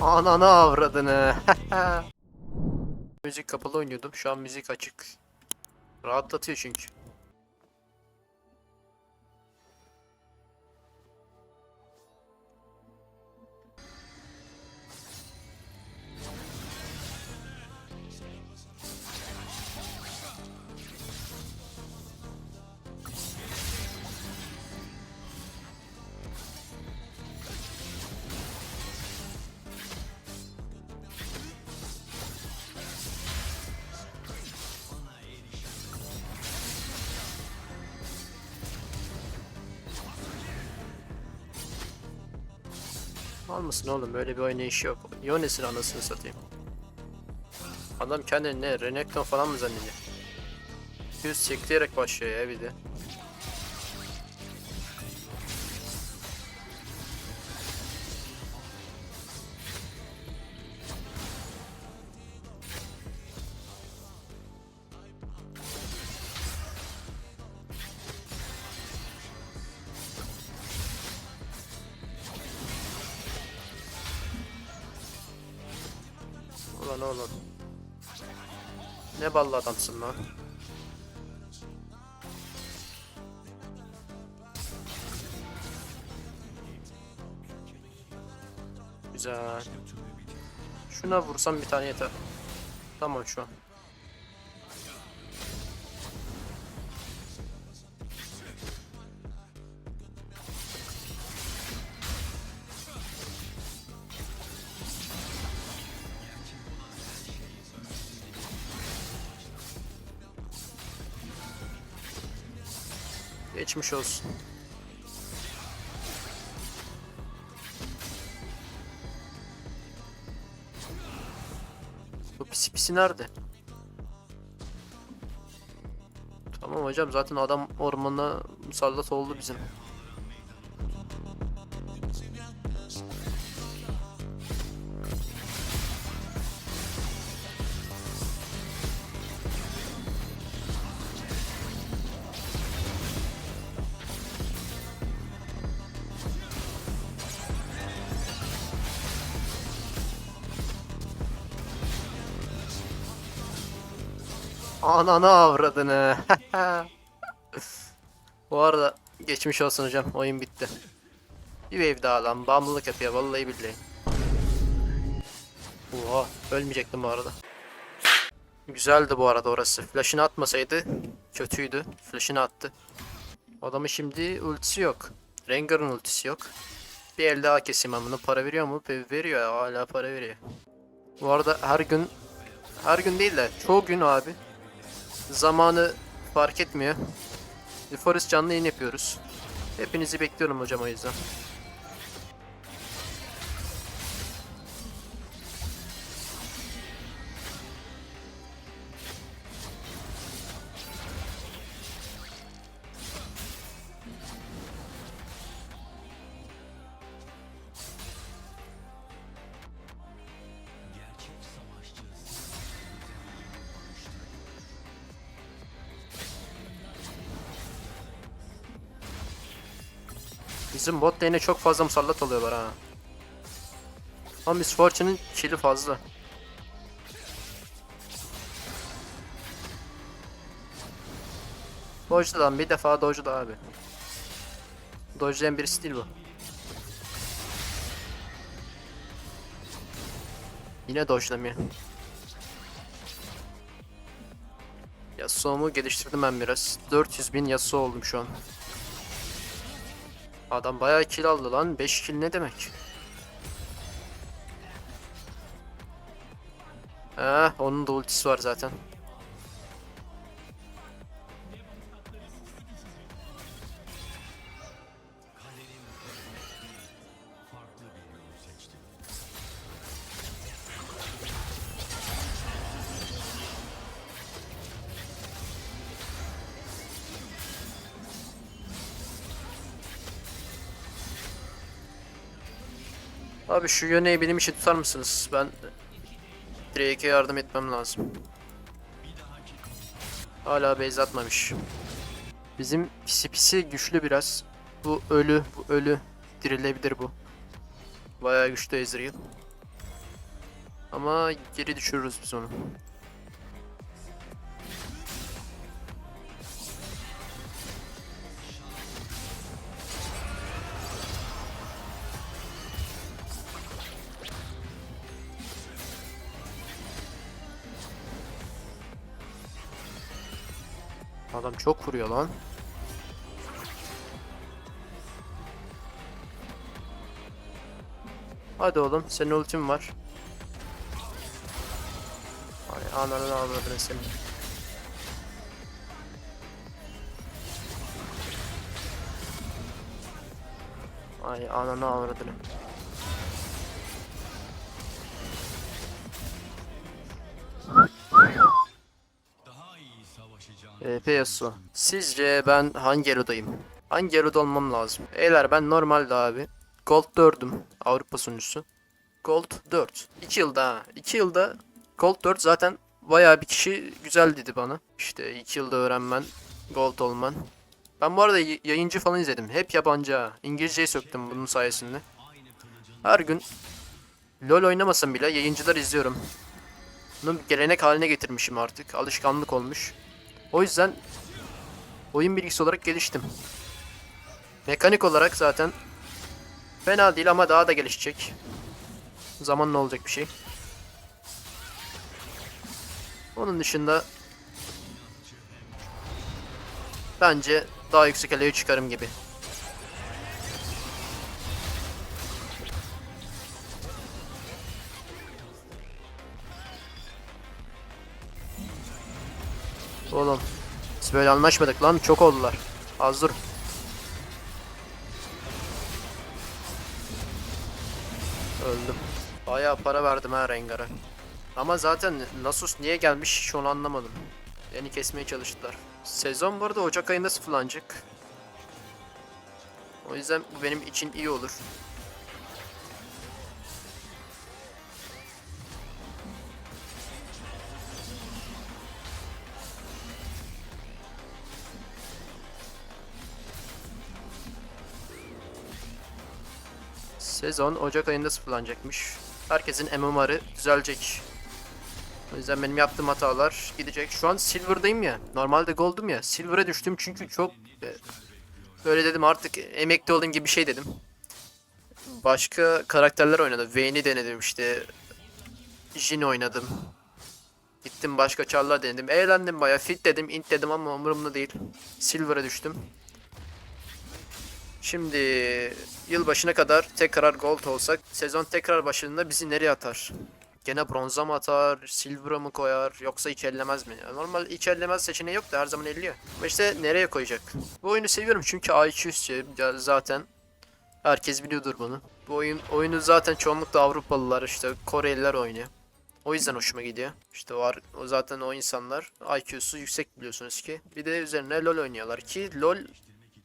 Ananı avradını. müzik kapalı oynuyordum. Şu an müzik açık. Rahatlatıyor çünkü. Var mısın oğlum böyle bir oynayışı yok. Yones'in anasını satayım. Adam kendini ne Renekton falan mı zannediyor? Yüz çekleyerek başlıyor ya bir de. Ulan oğlum. Ne ballı adamsın lan. Güzel. Şuna vursam bir tane yeter. Tamam şu an. Geçmiş olsun. Bu pisi pisi nerede? Tamam hocam zaten adam ormana musallat oldu bizim. Ananı avradını. Bu arada geçmiş olsun hocam. Oyun bitti. Bir wave daha lan. Bağımlılık yapıyor vallahi billahi. Oha ölmeyecektim bu arada. Güzeldi bu arada orası. Flash'ını atmasaydı kötüydü. Flash'ını attı. Adamın şimdi ultisi yok. Rengar'ın ultisi yok. Bir el daha keseyim ben bunu. Para veriyor mu? Veriyor ya hala para veriyor. Bu arada her gün her gün değil de çoğu gün abi zamanı fark etmiyor. The Forest canlı yayın yapıyoruz. Hepinizi bekliyorum hocam o yüzden. Bizim bot lane'e çok fazla musallat oluyorlar ha. Ama Miss Fortune'ın kill'i fazla. Dodge'da lan bir defa Dodge'da abi. Dodge'layan birisi değil bu. Yine Dodge'lamıyor. Yasuo'mu geliştirdim ben biraz. 400 bin Yasuo oldum şu an. Adam bayağı kill aldı lan. 5 kill ne demek? Eh, onun da ultisi var zaten. Abi şu yöneyi benim için tutar mısınız? Ben Drake'e yardım etmem lazım. Hala base atmamış. Bizim pisi pisi güçlü biraz. Bu ölü, bu ölü. Dirilebilir bu. Bayağı güçlü Ezreal. Ama geri düşürürüz biz onu. Adam çok vuruyor lan. Hadi oğlum senin ultin var. Ay ananı avradını senin. Ay ananı avradını. EP Yasuo. Sizce ben hangi erodayım? Hangi eroda olmam lazım? Beyler ben normalde abi. Gold 4'üm. Avrupa sunucusu. Gold 4. 2 yılda ha. 2 yılda Gold 4 zaten bayağı bir kişi güzel dedi bana. İşte 2 yılda öğrenmen, Gold olman. Ben bu arada yayıncı falan izledim. Hep yabancı ha. İngilizceyi söktüm bunun sayesinde. Her gün LoL oynamasam bile yayıncılar izliyorum. Bunu gelenek haline getirmişim artık. Alışkanlık olmuş. O yüzden oyun bilgisi olarak geliştim. Mekanik olarak zaten fena değil ama daha da gelişecek. Zamanla olacak bir şey. Onun dışında bence daha yüksek eleye çıkarım gibi. Oğlum biz böyle anlaşmadık lan çok oldular. Az dur. Öldüm. Bayağı para verdim ha Rengar'a. Ama zaten Nasus niye gelmiş hiç onu anlamadım. Beni kesmeye çalıştılar. Sezon bu arada Ocak ayında sıfırlanacak. O yüzden bu benim için iyi olur. Sezon Ocak ayında sıfırlanacakmış. Herkesin MMR'ı düzelecek. O yüzden benim yaptığım hatalar gidecek. Şu an Silver'dayım ya. Normalde Gold'um ya. Silver'a düştüm çünkü çok... e, Böyle dedim artık emekli olayım gibi bir şey dedim. Başka karakterler oynadım. Vayne'i denedim işte. Jin oynadım. Gittim başka çarlar denedim. Eğlendim baya. Fit dedim, int dedim ama umurumda değil. Silver'a düştüm. Şimdi yılbaşına kadar tekrar gold olsak sezon tekrar başında bizi nereye atar? Gene bronza mı atar, silver'a mı koyar yoksa hiç ellemez mi? Normal hiç ellemez seçeneği yok da her zaman elliyor. Ama işte nereye koyacak? Bu oyunu seviyorum çünkü IQ üstü ya zaten herkes biliyordur bunu. Bu oyun oyunu zaten çoğunlukla Avrupalılar işte Koreliler oynuyor. O yüzden hoşuma gidiyor. İşte var o zaten o insanlar IQ'su yüksek biliyorsunuz ki. Bir de üzerine LoL oynuyorlar ki LoL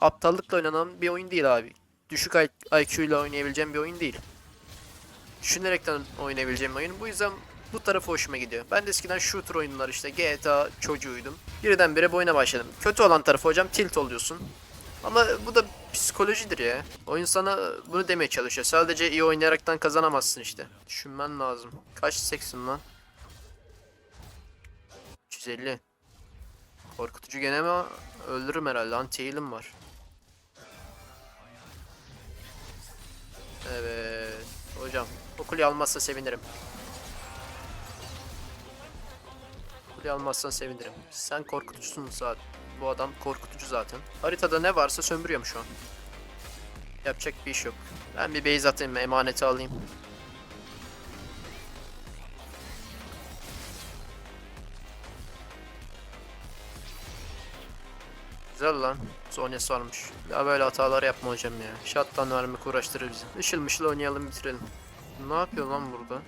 aptallıkla oynanan bir oyun değil abi. Düşük IQ ile oynayabileceğim bir oyun değil. Düşünerekten oynayabileceğim oyun. Bu yüzden bu tarafı hoşuma gidiyor. Ben de eskiden shooter oyunlar işte GTA çocuğuydum. Birdenbire bu oyuna başladım. Kötü olan tarafı hocam tilt oluyorsun. Ama bu da psikolojidir ya. Oyun sana bunu demeye çalışıyor. Sadece iyi oynayaraktan kazanamazsın işte. Düşünmen lazım. Kaç seksin lan? 350. Korkutucu gene mi? Öldürürüm herhalde. Anti-heal'im var. Evet. Hocam o kuleyi almazsa sevinirim. Kuleyi almazsan sevinirim. Sen korkutucusun zaten. Bu adam korkutucu zaten. Haritada ne varsa sömürüyorum şu an. Yapacak bir iş yok. Ben bir base atayım, emaneti alayım. Güzel lan. Zonyası varmış. Ya böyle hatalar yapma hocam ya. Shotgun vermek uğraştırır bizi. Işıl mışıl oynayalım bitirelim. Ne yapıyor lan burada?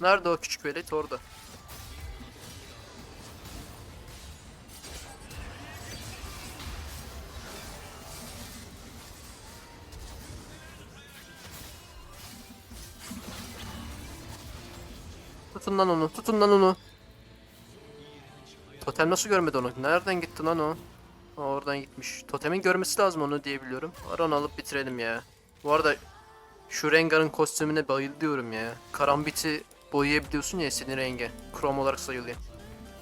Nerede o küçük velet? Orada. Tutun lan onu. Tutun lan onu. Totem nasıl görmedi onu? Nereden gitti lan o? Oradan gitmiş. Totemin görmesi lazım onu diyebiliyorum. Var onu alıp bitirelim ya. Bu arada şu Rengar'ın kostümüne bayılıyorum ya. Karambit'i boyayabiliyorsun ya senin renge. Krom olarak sayılıyor.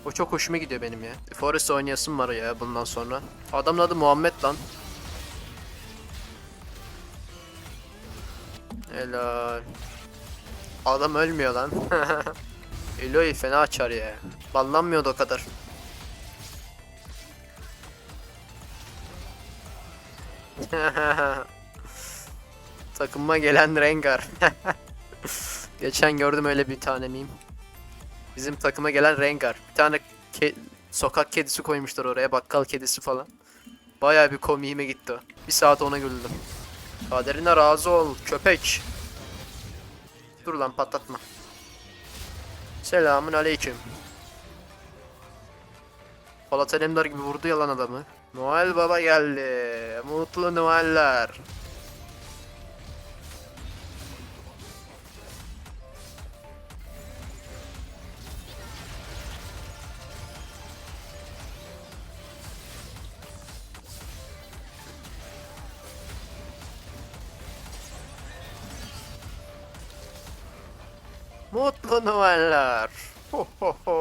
O çok hoşuma gidiyor benim ya. Forest oynayasım var ya bundan sonra. Adamın adı Muhammed lan. Helal. Adam ölmüyor lan. Eloy fena açar ya. Banlanmıyordu o kadar. Takıma gelen Rengar. Geçen gördüm öyle bir tane meme. Bizim takıma gelen Rengar. Bir tane ke- sokak kedisi koymuşlar oraya. Bakkal kedisi falan. Bayağı bir komiğime gitti o. Bir saat ona güldüm. Kaderine razı ol köpek. Dur lan patlatma. Selamun aleyküm. Polat Alemdar gibi vurdu yalan adamı. Noel Baba geldi. Mutlu Noeller. Mutlu Noeller. Ho ho ho.